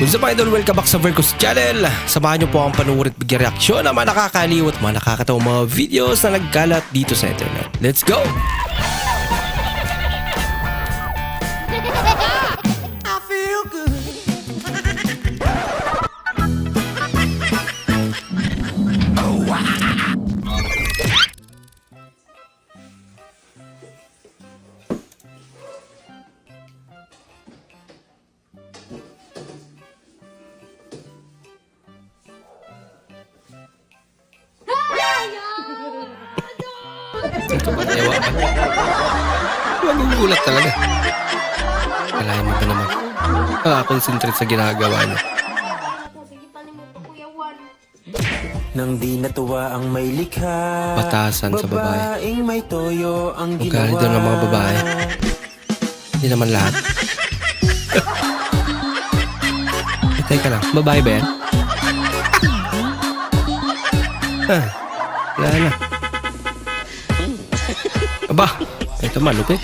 What's up idol? Welcome back sa Vercos Channel. Samahan niyo po ang panuwid at reaksyon ng mga nakakaliw at mga nakakatawang mga videos na nagkalat dito sa internet. Let's go! Ito ba ewa ka? Magugulat talaga. Kalahin mo ba naman? Nakaka-concentrate sa ginagawa niya. Nang di natuwa ang may likha Batasan sa babae. Babaeng may toyo ang ginawa daw ng mga babae. Hindi naman lahat. eh, teka lang. Babae ba yan? Ah, wala na. Aba, ito malupit.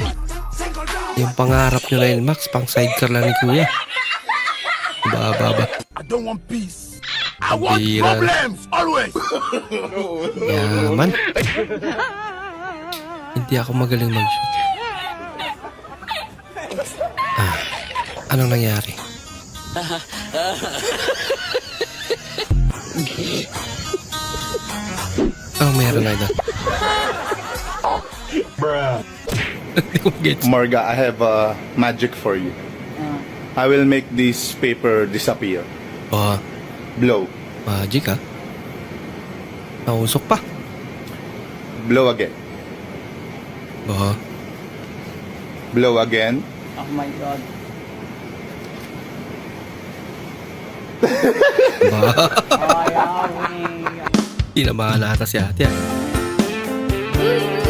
Yung pangarap nyo na yun, Max, pang sidecar lang ni Kuya. Ba, ba, ba. I don't want peace. I want Bira. problems always. Yaman. Hindi ako magaling mag-shoot. Ah, anong nangyari? Oh, meron na ito. Gets. Marga, I have a magic for you. I will make this paper disappear. Oh, Blow. magic ah. Nausok pa. Blow again. Oh, Blow again. Oh my God. ba? Ayaw Hindi na mahalata si ate ah. Hindi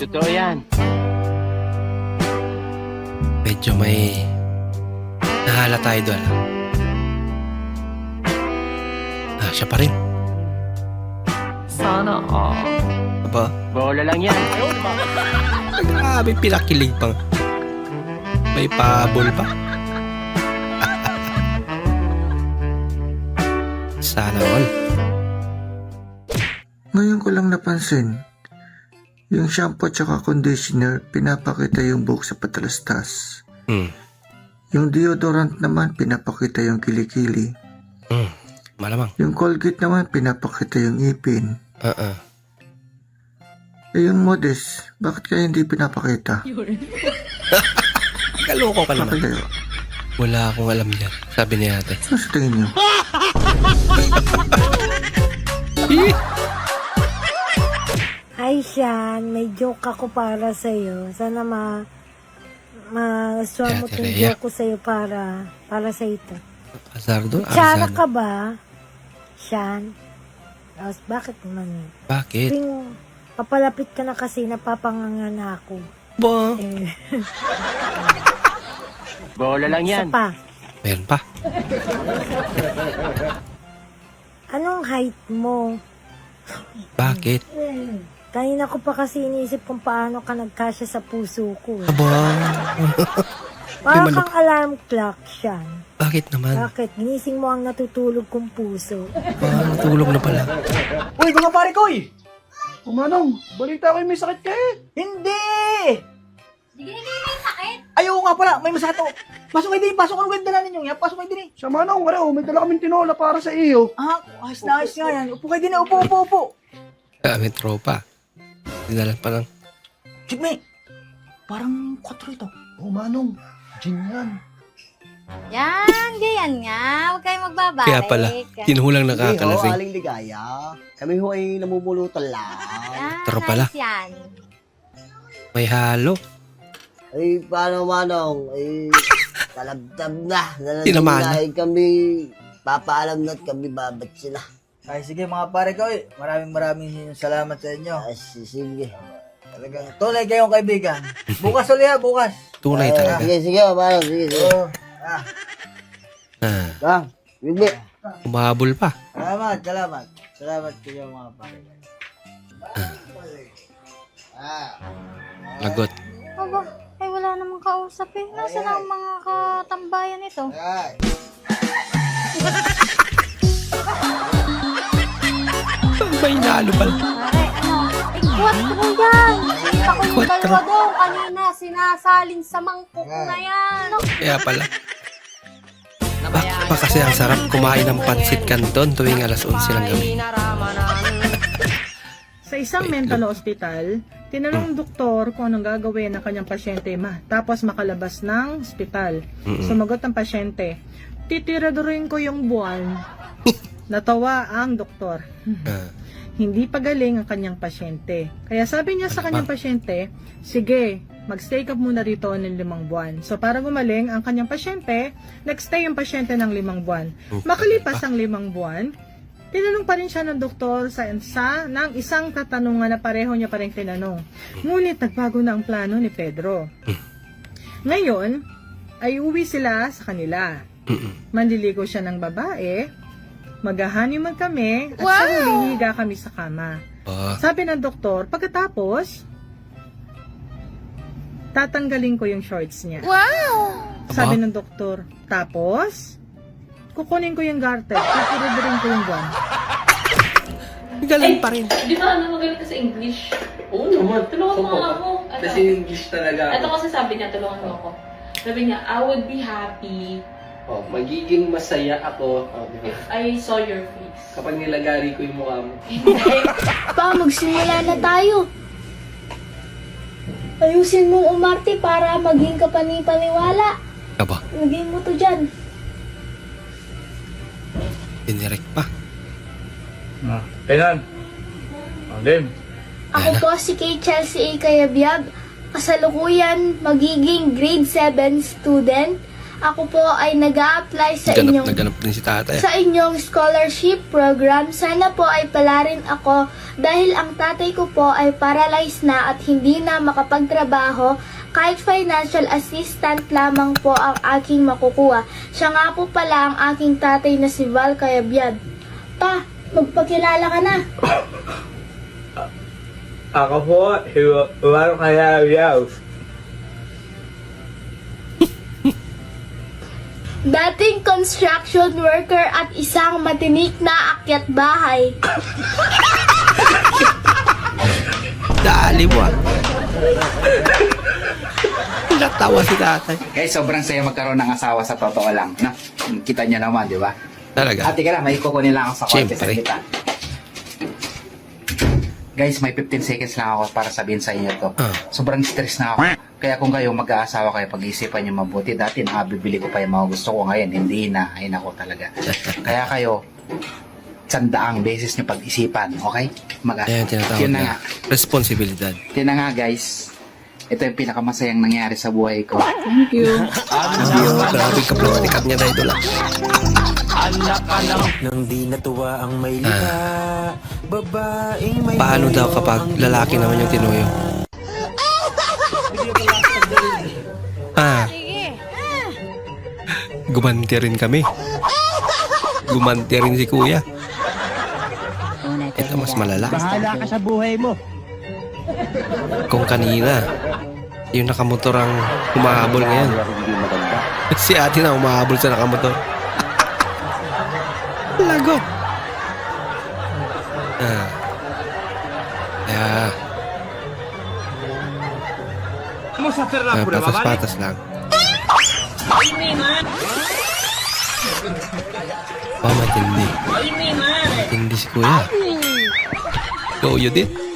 totoo yan. Medyo may nahala tayo doon. Ah, siya pa rin. Sana all. Aba, Bola lang yan. grabe pinakilig pang. May pabol pa. Sana all. Ngayon ko lang napansin, yung shampoo at saka conditioner, pinapakita yung buhok sa patalastas. Hmm. Yung deodorant naman, pinapakita yung kilikili. Hmm. Malamang. Yung Colgate naman, pinapakita yung ipin. Uh-uh. Eh yung modest, bakit kaya hindi pinapakita? Kaloko ka Bakit naman. kayo? Wala akong alam yan. Sabi ni ate. Ano sa tingin nyo? Hi, Sean. May joke ako para sa'yo. Sana ma... Ma-swan mo Ate tong Rhea. joke ko sa'yo para... Para sa ito. Azardo? Tsara Arzan. ka ba? Sean? Tapos, bakit naman? Bakit? Tuwing papalapit ka na kasi, napapanganga na ako. Ba? Eh, Bola lang isa yan. pa. Meron pa. Anong height mo? Bakit? Kanina ko pa kasi iniisip kung paano ka nagkasya sa puso ko. Aba. Para Di man- kang alarm clock, Sean. Bakit naman? Bakit? Ginising mo ang natutulog kong puso. Ah, natulog na pala. Uy, mga pare ko eh! Kumanong, balita ko yung may sakit ka eh. Hindi! Hindi may sakit. Ayaw nga pala, may masakit ako. Pasok kayo din, pasok ko ganda na ninyo. Yan, pasok kayo din eh. Sa Manong, wala, oh, may dala kaming tinola para sa iyo. Ah, ayos na ayos nga yan. Upo kayo din eh, upo, upo, upo. Kami tropa. Dinalan pa lang. Jigme, parang kwatro ito. Oh, Manong, gin yan. Yan, ganyan nga. Huwag kayong magbabalik. Kaya pala, tinulang Hindi ho, nakakalasing. aling ligaya. Kami ho ay namumulutan lang. Yan, Taro pala. yan. May halo. Ay, paano manong? Ay, talabtab na. Tinamaan na. Kami. Papaalam na't kami babat sila. Ay, sige mga pare ko eh. Maraming maraming salamat sa inyo. Ay, sige. Talagang tunay kayong kaibigan. Bukas ulit ha, bukas. Tunay Ay, talaga. Sige, sige, manong. Sige, sige. Oo. Ah, Ah, Bang, bigli. umahabol pa. salamat, salamat. Salamat kayo mga pare ko. Lagot. Aba, ay wala wala namang kausap eh. Nasaan ang mga katambayan ito? May nalubal. Pare, ano? Ikwat mo yan! Kita ko yung Ikwat dalawa ka. doon kanina sinasalin sa mangkok na yan. Kaya pala. Baka pa kasi ang sarap kumain ng pansit canton tuwing alas 11 ng gabi. Sa isang mental hospital, tinanong ng doktor kung anong gagawin ng kanyang pasyente ma, tapos makalabas ng hospital. Sumagot ang pasyente, titiradurin ko yung buwan. Natawa ang doktor. Ah, Hindi pagaling ang kanyang pasyente. Kaya sabi niya sa kanyang pasyente, sige, magstay ka muna rito ng limang buwan. So para gumaling ang kanyang pasyente, nagstay yung pasyente ng limang buwan. Makalipas ang limang buwan, tinanong pa rin siya ng doktor sa, sa ng isang katanungan na pareho niya pa rin tinanong. Ngunit nagbago na ang plano ni Pedro. Ngayon, ay uwi sila sa kanila. Manliligo siya ng babae, mag-honeymoon kami, at sa huli higa kami sa kama. ah, Sabi ng doktor, pagkatapos, tatanggalin ko yung shorts niya. Sabi ng doktor, tapos, kukunin ko yung garter, titiridirin ko yung buwan. galing pa rin. Di ba ano magaling ka sa English? Oo naman. Tulungan mo nga ako. Ano? Kasi English talaga Ito ako. kasi sabi niya, tulungan mo ako. Sabi niya, I would be happy Oh, magiging masaya ako oh, di ba? if I saw your face. kapag nilagari ko yung mukha mo. Pa, magsimula na tayo. Ayusin mong umarte para maging kapani-paniwala. Aba, Maging mo to dyan. dinirect pa. Kailan? Oh, game. Ako po si Kay Chelsea A. Kayabyab. Kasalukuyan magiging grade 7 student. Ako po ay nag apply sa Ganap inyong na ganap din si tatay. sa inyong scholarship program. Sana po ay palarin ako dahil ang tatay ko po ay paralyzed na at hindi na makapagtrabaho. Kahit financial assistant lamang po ang aking makukuha. Siya nga po pala ang aking tatay na si Val Kayabyab. Pa, magpakilala ka na. Ako po, si Juan Cayabyab. Dating construction worker at isang matinik na akyat bahay. Dali mo ah. Natawa si tatay. Guys, sobrang saya magkaroon ng asawa sa totoo lang. No? Kita niyo naman, di ba? Talaga. Ate ka lang, may kukunin lang ako sa konti sa Siyempre. kita. Guys, may 15 seconds lang ako para sabihin sa inyo to. Ah. Sobrang stress na ako. Kaya kung kayo mag-aasawa kayo, pag-isipan nyo mabuti. Dati nakabibili ko pa yung mga gusto ko ngayon. Hindi na. Ay nako talaga. Kaya kayo, sandaang beses nyo pag-isipan. Okay? Mag Ayan, tinatawag Yun na nga. na. Responsibilidad. Yun na nga guys. Ito yung pinakamasayang nangyari sa buhay ko. Yung grabe kaplastikat niya dahil doon. Nang di natuwa ang may likha Babaeng may Paano daw kapag lalaki naman yung tinuyo? Ah. Gumanti rin kami. Gumanti rin si kuya. Ito mas malala. Bahala ka sa buhay mo. Kung kanina, yung nakamotor ang humahabol ngayon. Si ate na humahabol sa nakamotor. Lago. Ah. Yeah. Ah, patas-patas lang. Oh, matindi. Matindi si kuya. Go, you did?